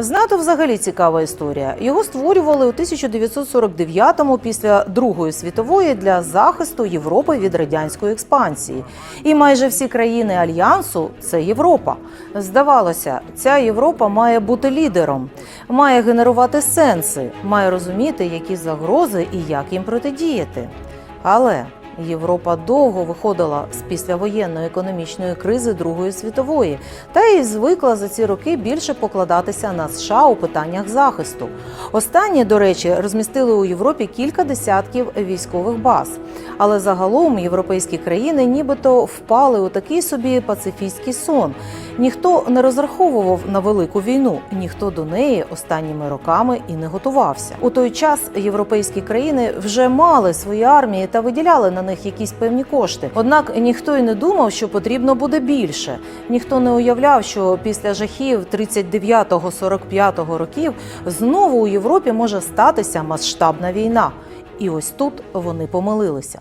З НАТО взагалі цікава історія. Його створювали у 1949-му після Другої світової для захисту Європи від радянської експансії. І майже всі країни альянсу це Європа. Здавалося, ця Європа має бути лідером, має генерувати сенси, має розуміти, які загрози і як їм протидіяти. Але Європа довго виходила з післявоєнної економічної кризи Другої світової та й звикла за ці роки більше покладатися на США у питаннях захисту. Останні, до речі, розмістили у Європі кілька десятків військових баз. Але загалом європейські країни нібито впали у такий собі пацифістський сон. Ніхто не розраховував на велику війну, ніхто до неї останніми роками і не готувався. У той час європейські країни вже мали свої армії та виділяли на них якісь певні кошти. Однак ніхто й не думав, що потрібно буде більше. Ніхто не уявляв, що після жахів 39-45 років знову у Європі може статися масштабна війна. І ось тут вони помилилися.